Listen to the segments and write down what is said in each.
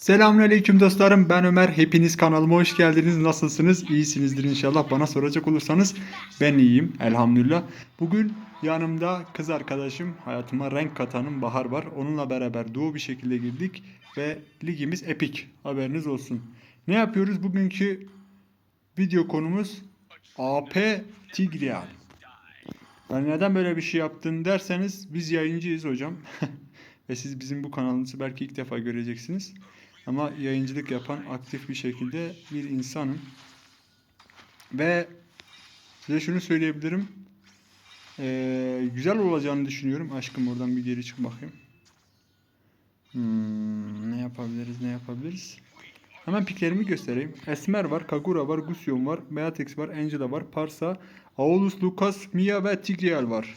Selamünaleyküm dostlarım. Ben Ömer. Hepiniz kanalıma hoş geldiniz. Nasılsınız? İyisinizdir inşallah. Bana soracak olursanız ben iyiyim. Elhamdülillah. Bugün yanımda kız arkadaşım, hayatıma renk katanım Bahar var. Onunla beraber doğu bir şekilde girdik ve ligimiz epik. Haberiniz olsun. Ne yapıyoruz? Bugünkü video konumuz AP Tigreal. Ben neden böyle bir şey yaptın derseniz biz yayıncıyız hocam. Ve siz bizim bu kanalımızı belki ilk defa göreceksiniz. Ama yayıncılık yapan aktif bir şekilde bir insanım. Ve size şunu söyleyebilirim. Ee, güzel olacağını düşünüyorum. Aşkım oradan bir geri çık bakayım. Hmm, ne yapabiliriz ne yapabiliriz? Hemen piklerimi göstereyim. Esmer var, Kagura var, Gusion var, Beatrix var, Angela var, Parsa, Aulus, Lucas, Mia ve Tigreal var.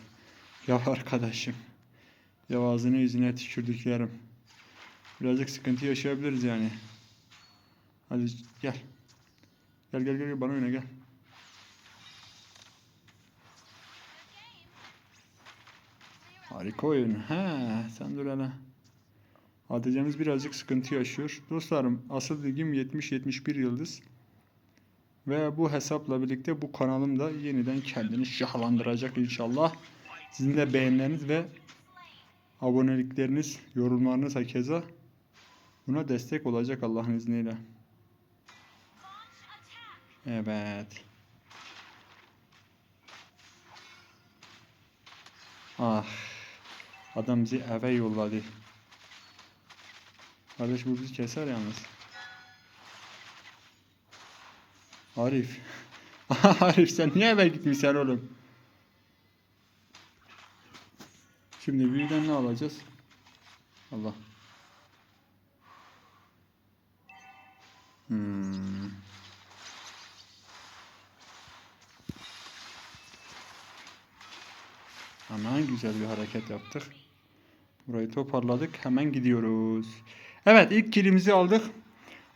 Ya arkadaşım. Ya ağzına yüzüne tükürdüklerim. Birazcık sıkıntı yaşayabiliriz yani. Hadi gel. Gel gel gel bana oyna gel. Harika oyun. He, sen dur hele. Adecemiz birazcık sıkıntı yaşıyor. Dostlarım asıl ligim 70-71 yıldız. Ve bu hesapla birlikte bu kanalım da yeniden kendini şahlandıracak inşallah. Sizin de beğenileriniz ve abonelikleriniz, yorumlarınız hakeza buna destek olacak Allah'ın izniyle. Evet. Ah. Adam bizi eve yolladı. Kardeş bu bizi keser yalnız. Arif. Arif sen niye eve gitmişsin oğlum? Şimdi büyüden ne alacağız? Allah. Hmm. Hemen güzel bir hareket yaptık. Burayı toparladık. Hemen gidiyoruz. Evet ilk kilimizi aldık.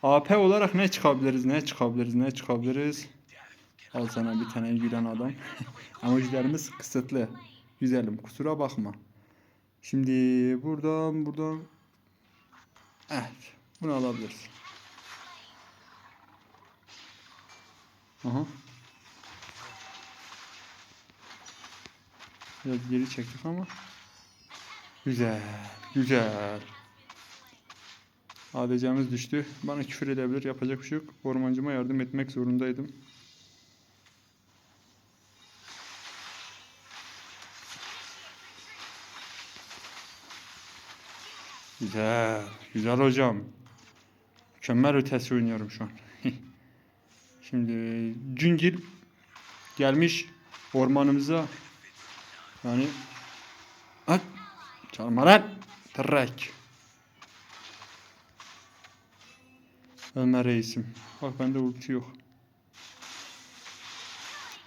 AP olarak ne çıkabiliriz? Ne çıkabiliriz? Ne çıkabiliriz? Al sana bir tane gülen adam. Emojilerimiz kısıtlı. Güzelim kusura bakma. Şimdi buradan buradan Evet. Bunu alabiliriz. Aha. Biraz geri çektik ama. Güzel. Güzel. ADC'miz düştü. Bana küfür edebilir. Yapacak bir şey yok. Ormancıma yardım etmek zorundaydım. Güzel. Güzel hocam. Mükemmel ötesi oynuyorum şu an. Şimdi Cüngil gelmiş ormanımıza. Yani At. Çalma lan. Tırrak. Ömer reisim. Bak bende ulti yok.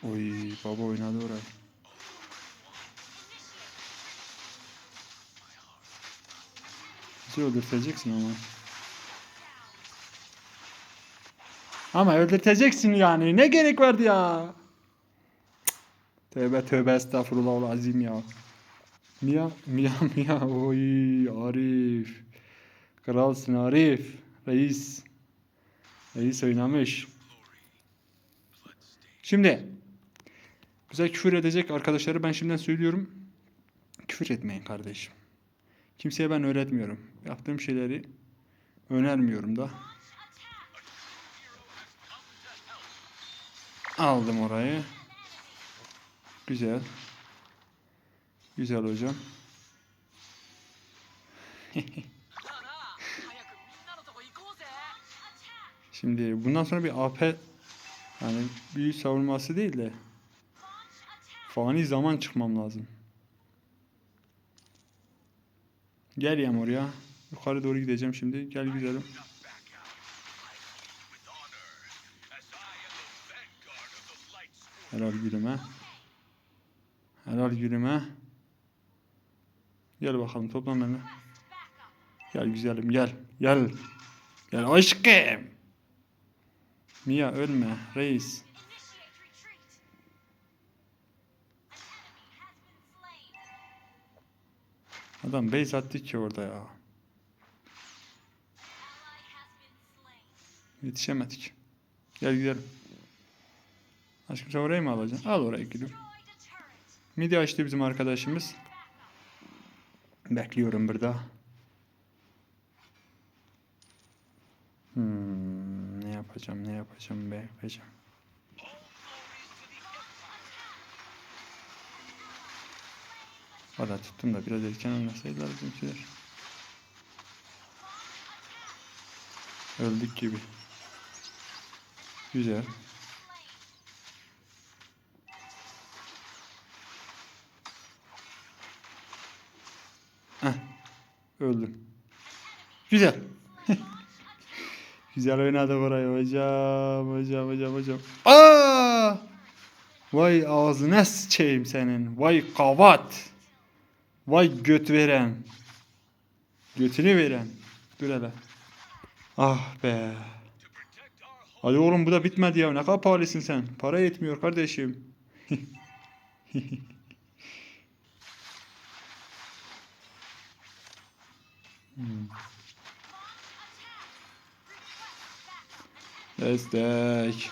Oy baba oynadı orayı. Bizi öldürteceksin ama. Ama öldürteceksin yani. Ne gerek vardı ya? Tövbe tövbe estağfurullah azim ya. Mia Mia Mia oy Arif. Kralsın Arif. Reis. Reis oynamış. Şimdi güzel küfür edecek arkadaşları ben şimdiden söylüyorum. Küfür etmeyin kardeşim. Kimseye ben öğretmiyorum. Yaptığım şeyleri önermiyorum da. Aldım orayı. Güzel. Güzel hocam. Şimdi bundan sonra bir AP yani büyü savunması değil de fani zaman çıkmam lazım. Gel Yağmur ya. Yukarı doğru gideceğim şimdi. Gel güzelim. Helal gülüme. Helal gülüme. Gel bakalım toplan benimle. Gel güzelim gel. Gel. Gel aşkım. Mia ölme reis. Adam base attı ki orada ya. Yetişemedik. Gel gidelim. Aşkım sen orayı mı alacaksın? Al oraya gidip. Midi açtı bizim arkadaşımız. Bekliyorum burada. Hmm, ne yapacağım ne yapacağım be yapacağım. Valla tuttum da biraz erken oynasaydılar bizimkiler. Öldük gibi. Güzel. Öldüm. Güzel. Güzel oynadık orayı hocam. Hocam hocam hocam. Aa! Vay ağzına sıçayım senin. Vay kavat. Vay göt veren. Götünü veren. Dur hele. Ah be. Hadi oğlum bu da bitmedi ya. Ne kadar pahalısın sen. Para yetmiyor kardeşim. Hmm. Destek.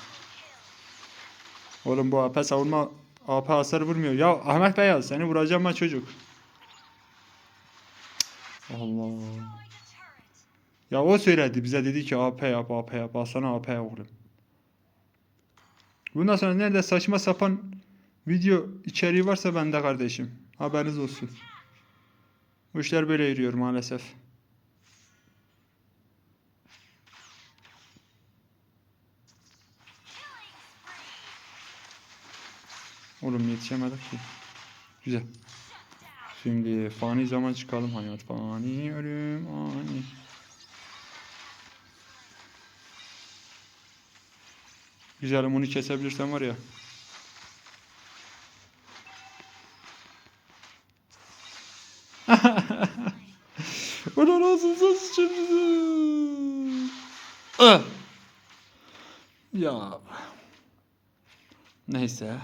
Oğlum bu AP savunma AP hasar vurmuyor. Ya Ahmet Beyaz seni vuracağım ha çocuk. Allah. Ya o söyledi bize dedi ki AP yap AP yap sana AP oğlum. Bundan sonra nerede saçma sapan video içeriği varsa bende kardeşim. Haberiniz olsun. Bu işler böyle yürüyor maalesef. Oğlum yetişemedik ki. Güzel. Şimdi fani zaman çıkalım hayat fani ölüm ani. Güzelim onu kesebilirsen var ya. Ulan ağzınıza sıçırdı. Ah! Ya. Neyse.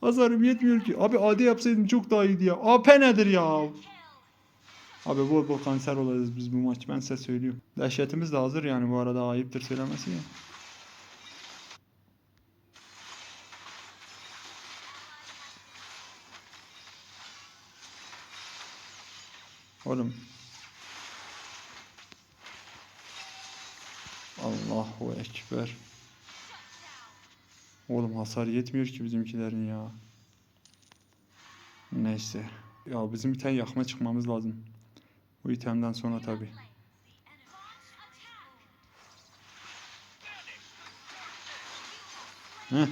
Hasarım yetmiyor ki. Abi AD yapsaydım çok daha iyiydi ya. AP nedir ya? Abi bol bol kanser olacağız biz bu maç. Ben size söylüyorum. Dehşetimiz de hazır yani bu arada ayıptır söylemesi ya. Oğlum. Allahu Ekber. Oğlum hasar yetmiyor ki bizimkilerin ya. Neyse. Ya bizim bir tane yakma çıkmamız lazım. Bu itemden sonra tabi. Heh.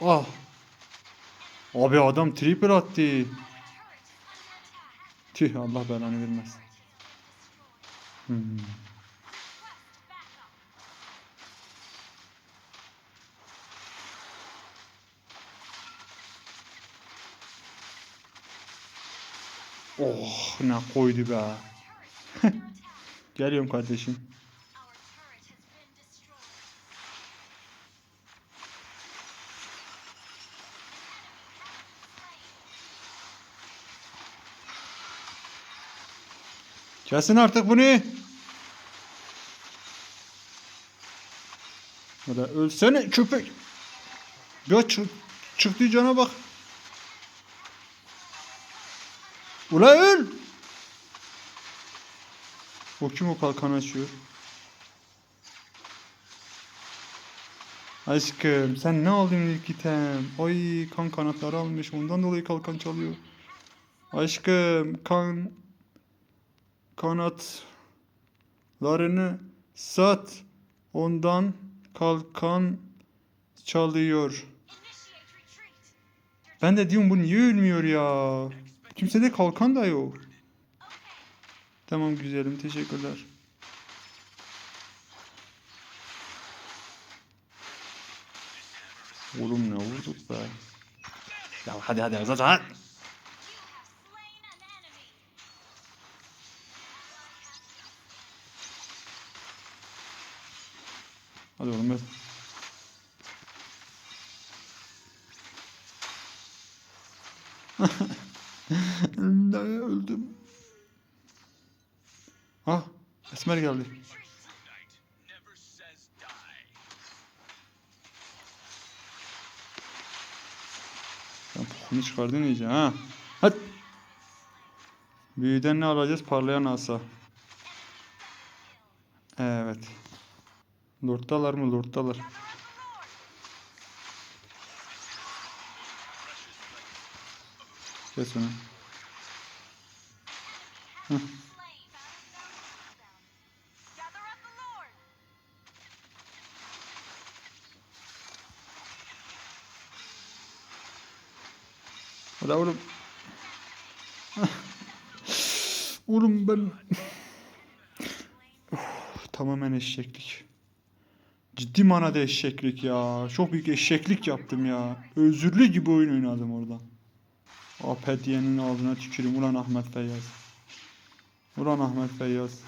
Ah. Abi adam triple attı. Tüh Allah belanı vermez. Hmm. Oh ne koydu be. Geliyorum kardeşim. Kesin artık bunu. Ya da ölsene köpek. Çık çıktığı cana bak. Ula öl. O kim o kalkan açıyor? Aşkım sen ne aldın ilk item? Ay kan kanatları almış ondan dolayı kalkan çalıyor. Aşkım kan kanatlarını sat ondan kalkan çalıyor. Ben de diyorum bu niye ölmüyor ya? Kimsede kalkan da yok. Tamam güzelim teşekkürler. Oğlum ne vurduk be. Ya hadi hadi hadi hadi. Hadi oğlum ben. Ne, Öldüm. Ah, Esmer geldi. Sen pokunu çıkardın iyice ha. Hadi. Büyüden ne alacağız? Parlayan asa. Evet. Lord'dalar mı? Lord'dalar. Kes onu. Gather Hadi oğlum. oğlum ben... Of, tamamen eşeklik. Ciddi manada eşeklik ya. Çok büyük eşeklik yaptım ya. Özürlü gibi oyun oynadım orada. Apetiye'nin ağzına tüküreyim. Ulan Ahmet Feyyaz. Ulan Ahmet Feyyaz.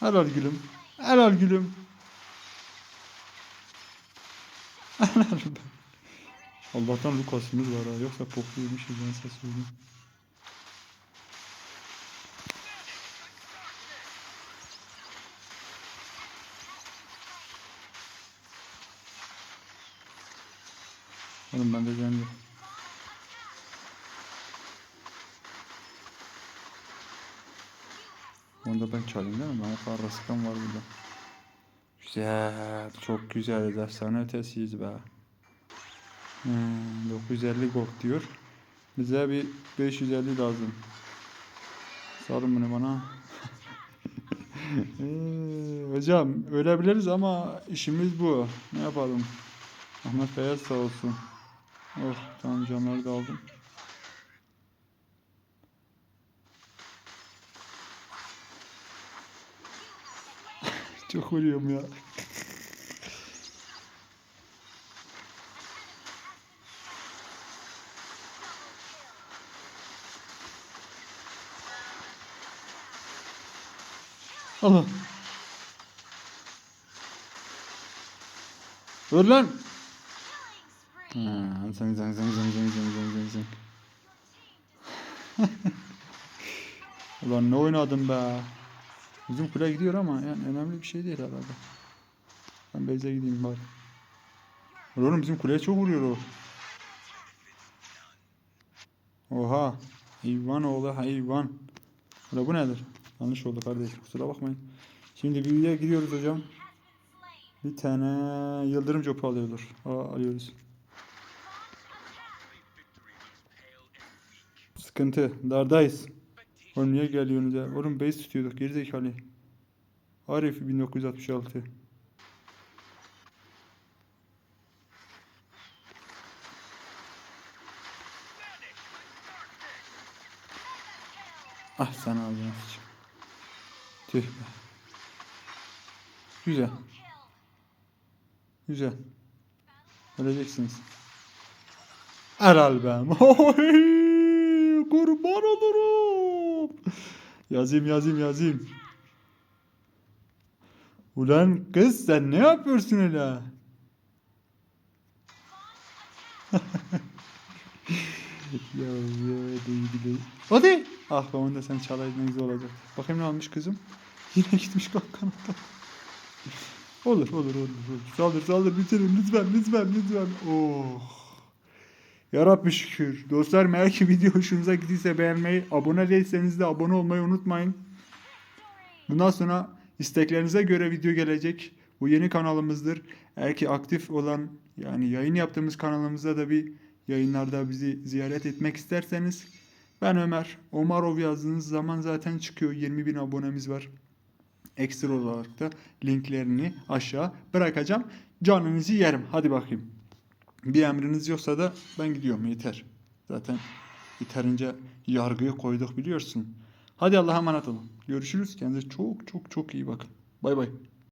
Helal gülüm. Helal gülüm. Helal be. Allah'tan Lucas'ımız var ha. Yoksa pokluymuş ben size söyleyeyim. Oğlum ben de gelmiyor. Onu da ben çalayım değil mi? Bana kadar rızkım var burada. Güzel. Çok güzel. Efsane ötesiyiz be. Hmm, 950 gold diyor. Bize bir 550 lazım. Salın bunu bana. Ee, hocam ölebiliriz ama işimiz bu. Ne yapalım? Ahmet Beyaz sağ olsun. Oh tamam camları da aldım. Çok ölüyorum ya. Allah. Dur lan. Ha, zang zang zang zang zang zang zang zang zang. Ulan ne oynadım be. Bizim kule gidiyor ama yani önemli bir şey değil herhalde. Ben Beyze gideyim bari. Oğlum bizim kuleye çok vuruyor o. Oha. Hayvan oğlu hayvan. Ulan bu nedir? Yanlış oldu kardeş kusura bakmayın. Şimdi büyüye gidiyoruz hocam. Bir tane yıldırım copu alıyorlar. Aa, alıyoruz. Sıkıntı. Dardayız. Oğlum niye geliyorsunuz ya? Oğlum base tutuyorduk gerizekalı. Arif 1966. Ah sen ağzına sıçayım. Tüh be. Güzel. Güzel. Öleceksiniz. Helal be. Kurban olurum. Yazayım yazayım yazayım. Ulan kız sen ne yapıyorsun öyle? ya ya değil değil. Hadi. Ah be onu da sen çalaydın güzel olacak. Bakayım ne almış kızım. Yine gitmiş kalkan. olur olur olur. olur. Saldır saldır bitirin lütfen lütfen lütfen. Oh. Yarabbi şükür. Dostlar eğer ki video hoşunuza gittiyse beğenmeyi, abone değilseniz de abone olmayı unutmayın. Bundan sonra isteklerinize göre video gelecek. Bu yeni kanalımızdır. Eğer ki aktif olan yani yayın yaptığımız kanalımızda da bir yayınlarda bizi ziyaret etmek isterseniz ben Ömer. Omarov yazdığınız zaman zaten çıkıyor. 20 bin abonemiz var. Ekstra olarak da linklerini aşağı bırakacağım. Canınızı yerim. Hadi bakayım. Bir emriniz yoksa da ben gidiyorum yeter. Zaten yeterince yargıyı koyduk biliyorsun. Hadi Allah'a emanet olun. Görüşürüz. Kendinize çok çok çok iyi bakın. Bay bay.